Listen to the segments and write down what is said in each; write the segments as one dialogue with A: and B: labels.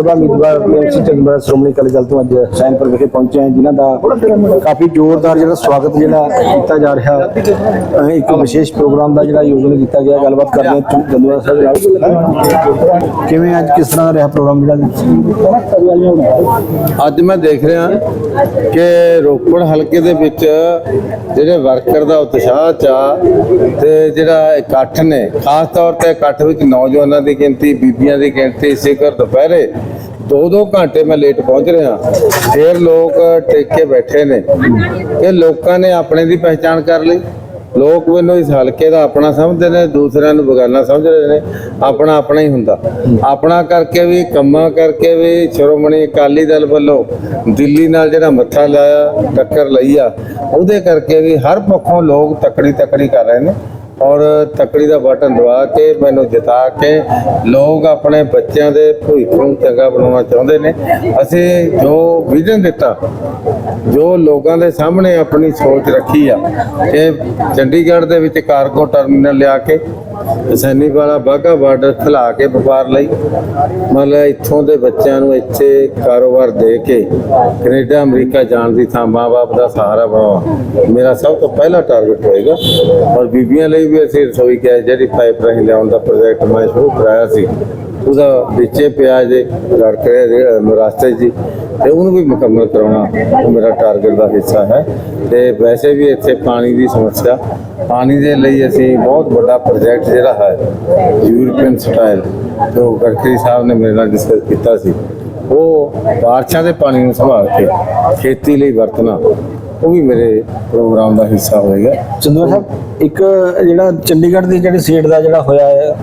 A: ਸਭਾ ਉਮੀਦਵਾਰ ਪੀਐਮਸੀ ਚੰਦਰਾ ਸ਼੍ਰੋਮਣੀ ਅਕਾਲੀ ਦਲ ਤੋਂ ਅੱਜ ਸੈਨਪੁਰ ਵਿਖੇ ਪਹੁੰਚੇ ਹਨ ਜਿਨ੍ਹਾਂ ਦਾ ਕਾਫੀ ਜ਼ੋਰਦਾਰ ਜਿਹੜਾ ਸਵਾਗਤ ਜਿਹੜਾ ਕੀਤਾ ਜਾ ਰਿਹਾ ਇੱਕ ਵਿਸ਼ੇਸ਼ ਪ੍ਰੋਗਰਾਮ ਦਾ ਜਿਹੜਾ ਆਯੋਜਨ ਕੀਤਾ ਗਿਆ, ਗੱਲਬਾਤ ਕਰਦੇ ਹਾਂ ਚੰਦਰਾ ਸਾਹਿਬ ਨਾਲ। ਕਿਵੇਂ ਅੱਜ ਕਿਸ ਤਰ੍ਹਾਂ ਦਾ ਰਿਹਾ ਪ੍ਰੋਗਰਾਮ ਜਿਹੜਾ
B: ਅੱਜ? ਮੈਂ ਦੇਖ ਰਿਹਾ ਕਿ ਰੋਪੜ ਹਲਕੇ ਦੇ ਵਿੱਚ ਜਿਹੜੇ ਵਰਕਰ ਦਾ ਉਤਸ਼ਾਹ ਚਾ ਤੇ ਜਿਹੜਾ ਇਕੱਠ ਨੇ, ਖਾਸ ਤੌਰ ਤੇ ਇਕੱਠ ਵਿੱਚ ਨੌਜਵਾਨਾਂ ਦੀ ਗਿਣਤੀ, ਬੀਬੀਆਂ ਦੀ ਗਿਣਤੀ ਸਿਖਰ ਦੁਪਹਿਰੇ ਦੋ ਦੋ ਘੰਟੇ ਮੈਂ ਲੇਟ ਪਹੁੰਚ ਰਿਹਾ। ਫਿਰ ਲੋਕ ਟਿਕ ਕੇ ਬੈਠੇ ਨੇ ਕਿ ਲੋਕਾਂ ਨੇ ਆਪਣੇ ਦੀ ਪਹਿਚਾਣ ਕਰ ਲਈ। ਲੋਕ ਮੈਨੂੰ ਇਸ ਹਲਕੇ ਦਾ ਆਪਣਾ ਸਮਝਦੇ ਨੇ, ਦੂਸਰਿਆਂ ਨੂੰ ਬਗਾਨਾ ਸਮਝ ਰਹੇ ਨੇ। ਆਪਣਾ ਆਪਣਾ ਹੀ ਹੁੰਦਾ। ਆਪਣਾ ਕਰਕੇ ਵੀ, ਕੰਮਾਂ ਕਰਕੇ ਵੀ, ਸ਼੍ਰੋਮਣੀ ਅਕਾਲੀ ਦਲ ਵੱਲੋਂ ਦਿੱਲੀ ਨਾਲ ਜਿਹੜਾ ਮੱਥਾ ਲਾਇਆ, ਟੱਕਰ ਲਈ ਆ, ਉਹਦੇ ਕਰਕੇ ਵੀ ਹਰ ਪੱਖੋਂ ਲੋਕ ਤਕੜੀ ਤਕੜੀ ਕਰ ਰਹੇ ਨੇ। ਔਰ ਤਕੜੀ ਦਾ ਬਟਨ ਦਵਾ ਕੇ ਮੈਨੂੰ ਜਿਤਾ ਕੇ ਲੋਕ ਆਪਣੇ ਬੱਚਿਆਂ ਦੇ ਭਵਿੱਖ ਨੂੰ ਚੰਗਾ ਬਣਾਉਣਾ ਚਾਹੁੰਦੇ ਨੇ। ਅਸੀਂ ਜੋ ਵਿਜ਼ਨ ਦਿੱਤਾ ਜੋ ਲੋਕਾਂ ਦੇ ਸਾਹਮਣੇ ਆਪਣੀ ਸੋਚ ਰੱਖੀ ਆ ਕਿ ਚੰਡੀਗੜ੍ਹ ਦੇ ਵਿੱਚ ਕਾਰਗੋ ਟਰਮੀਨਲ ਲਿਆ ਕੇ ਸੈਨੀ ਵਾਲਾ ਬਾਗਾ ਬਾਰਡਰ ਖਿਲਾ ਕੇ ਵਪਾਰ ਲਈ। ਮਤਲਬ ਇੱਥੋਂ ਦੇ ਬੱਚਿਆਂ ਨੂੰ ਇੱਥੇ ਕਾਰੋਬਾਰ ਦੇ ਕੇ ਕੈਨੇਡਾ, ਅਮਰੀਕਾ ਜਾਣ ਦੀ ਥਾਂ ਮਾਂ-ਬਾਪ ਦਾ ਸਹਾਰਾ ਬਣਾਉਣਾ। ਮੇਰਾ ਸਭ ਤੋਂ ਪਹਿਲਾ ਟਾਰਗੇਟ ਹੋਏਗਾ। ਔਰ ਬੀਬੀਆਂ ਲਈ ਵੀ ਅਸੀਂ ਰਸੋਈ ਗੈਸ ਜਿਹੜੀ ਪਾਈਪ ਰਾਹੀਂ ਲਿਆਉਣ ਦਾ ਪ੍ਰੋਜੈਕਟ ਮੈਂ ਸ਼ੁਰੂ ਕਰਾਇਆ ਸੀ। ਉਹਦਾ ਵਿੱਚੇ ਪਿਆ ਜੇ ਰੜਕੇ ਰਸਤੇ ਜੀ ਤੇ ਉਹਨੂੰ ਵੀ ਮੁਕੰਮਲ ਕਰਾਉਣਾ ਉਹ ਮੇਰਾ ਟਾਰਗੇਟ ਦਾ ਹਿੱਸਾ ਹੈ। ਤੇ ਵੈਸੇ ਵੀ ਇੱਥੇ ਪਾਣੀ ਦੀ ਸਮੱਸਿਆ ਪਾਣੀ ਦੇ ਲਈ ਅਸੀਂ ਬਹੁਤ ਵੱਡਾ ਪ੍ਰੋਜੈਕਟ ਜਿਹੜਾ ਹੈ ਯੂਰਪੀਅਨ ਸਟਾਈਲ ਜੋ ਗਡਕਰੀ ਸਾਹਿਬ ਨੇ ਮੇਰੇ ਨਾਲ ਡਿਸਕਸ ਕੀਤਾ ਸੀ ਉਹ ਬਾਰਿਸ਼ਾਂ ਦੇ ਪਾਣੀ ਨੂੰ ਸੰਭਾਲ ਕੇ ਖੇਤੀ ਲਈ ਵਰਤਣਾ ਉਹ ਵੀ ਮੇਰੇ ਪ੍ਰੋਗਰਾਮ ਦਾ ਹਿੱਸਾ ਹੋਏਗਾ।
A: ਚੰਦਰਾ ਸਾਹਿਬ ਇੱਕ ਜਿਹੜਾ ਚੰਡੀਗੜ੍ਹ ਦੀ ਜਿਹੜੀ ਸੀਟ ਦਾ ਜਿਹੜਾ ਹੋਇਆ ਹੈ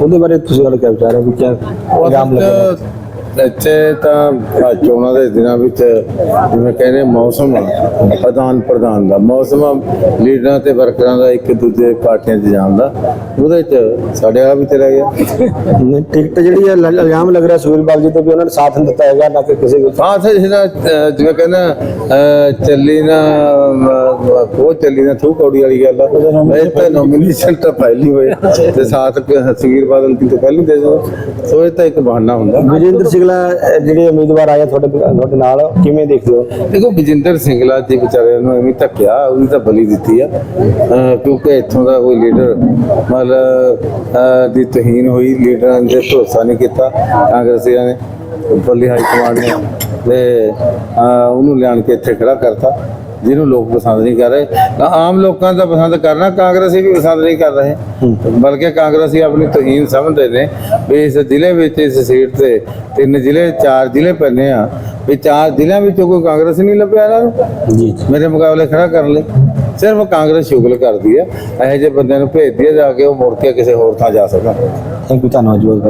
A: ਉਹਦੇ ਬਾਰੇ ਤੁਸੀਂ ਗੱਲ ਕਿਆ ਵਿਚਾਰ ਹੈ ਵੀ ਕਿਆ ਇਲਜ਼ਾਮ ਲੱਗਿਆ?
B: ਇੱਥੇ ਤਾਂ ਆਹ ਚੋਣਾਂ ਦੇ ਦਿਨਾਂ ਵਿੱਚ ਜਿਵੇਂ ਕਹਿੰਦੇ ਮੌਸਮ ਆ, ਪ੍ਰਧਾਨ ਪ੍ਰਧਾਨ ਦਾ ਮੌਸਮ ਆ, ਲੀਡਰਾਂ ਤੇ ਵਰਕਰਾਂ ਦਾ ਇੱਕ ਦੂਜੇ ਪਾਰਟੀਆਂ 'ਚ ਜਾਣ ਦਾ ਉਹਦੇ 'ਚ ਸਾਡੇ ਵਾਲਾ ਵੀ ਤੇ ਰਹਿ ਗਿਆ
A: ਨਹੀਂ, ਟਿਕਟ ਜਿਹੜੀ ਹੈ ਲ- ਇਲਜ਼ਾਮ ਲੱਗ ਰਿਹਾ ਸੁਖਬੀਰ ਜੀ ਤੋਂ ਵੀ ਉਹਨਾਂ ਨੇ ਸਾਥ ਨਹੀਂ ਦਿੱਤਾ ਹੈਗਾ ਨਾ ਕਿ ਕਿਸੇ ਵੀ
B: ਹਾਂ ਸਰ ਜਿਹੜਾ ਅਹ, ਜਿਵੇਂ ਕਹਿੰਦਾ ਅਹ, ਚੱਲੀ ਨਾ ਉਹ ਚੱਲੀ ਨਾ ਥੂ ਕੌੜੀ ਵਾਲੀ ਗੱਲ ਆ। ਇਹ ਤਾਂ ਨੋਮੀਨੇਸ਼ਨ ਤਾਂ ਪਹਿਲੀ ਹੋਏ ਤੇ ਸਾਥ ਸੁਖਬੀਰ ਬਾਦਲ ਦੀ ਤਾਂ ਪਹਿਲੀ ਦੇ ਦੋ ਸੋ ਇਹ ਤਾਂ ਇੱਕ ਬਹਾਨਾ ਹੁੰਦਾ।
A: ਵਿਜੇਂਦਰ ਸਿੰਘਲਾ ਜਿਹੜੇ ਉਮੀਦਵਾਰ ਆਏ ਆ ਤੁਹਾਡੇ ਤੁਹਾਡੇ ਨਾਲ ਕਿਵੇਂ ਦੇਖਦੇ ਹੋ?
B: ਦੇਖੋ ਵਿਜਿੰਦਰ ਸਿੰਘਲਾ ਜੀ ਵਿਚਾਰੇ ਨੂੰ ਐਵੇਂ ਧੱਕਿਆ ਉਹਦੀ ਤਾਂ ਬਲੀ ਦਿੱਤੀ ਆ। ਕਿਉਂਕਿ ਇੱਥੋਂ ਦਾ ਕੋਈ ਲੀਡਰ ਮਤਲਬ ਦੀ ਤਹੀਨ ਹੋਈ ਲੀਡਰਾਂ ਦੇ ਭਰੋਸਾ ਨਹੀਂ ਕੀਤਾ। ਕਾਂਗਰਸੀਆਂ ਨੇ ਉੱਪਰਲੀ ਹਾਈ ਕਮਾਂਡ ਨੇ ਤੇ ਉਹਨੂੰ ਲਿਆਣ ਕੇ ਇੱਥੇ ਖੜਾ ਕਰਤਾ। ਜਿਹਨੂੰ ਲੋਕ ਪਸੰਦ ਨਹੀਂ ਕਰ ਰਹੇ ਤਾਂ ਆਮ ਲੋਕਾਂ ਦਾ ਪਸੰਦ ਕਰਨਾ ਕਾਂਗਰਸੀ ਵੀ ਪਸੰਦ ਨਹੀਂ ਕਰ ਰਹੇ। ਬਲਕਿ ਕਾਂਗਰਸੀ ਆਪਣੀ ਤਹੀਨ ਸਮਝਦੇ ਨੇ ਵੀ ਇਸ ਜ਼ਿਲ੍ਹੇ ਵਿੱਚ ਇਸ ਸੀਟ ਤੇ ਤਿੰਨ ਜ਼ਿਲ੍ਹੇ ਚਾਰ ਜ਼ਿਲ੍ਹੇ ਪੈਣੇ ਆ ਵੀ ਚਾਰ ਜ਼ਿਲ੍ਹਿਆਂ ਵਿੱਚੋਂ ਕੋਈ ਕਾਂਗਰਸ ਨਹੀਂ ਲੱਭਿਆ ਇਹਨਾਂ ਨੂੰ।
A: ਜੀ।
B: ਮੇਰੇ ਮੁਕਾਬਲੇ ਖੜਾ ਕਰਨ ਲਈ ਸਿਰਫ ਕਾਂਗਰਸ ਸ਼ੁਗਲ ਕਰਦੀ ਹੈ ਇਹੋ ਜਿਹੇ ਬੰਦਿਆਂ ਨੂੰ ਭੇਜਦੀ ਹੈ ਜਾ ਕੇ ਉਹ ਮੁੜ ਕੇ ਕਿਸੇ ਹੋਰ ਥਾਂ ਜਾ ਸਕਣ।
A: ਥੈਂਕ ਯੂ ਧੰਨਵਾਦ ਜੀ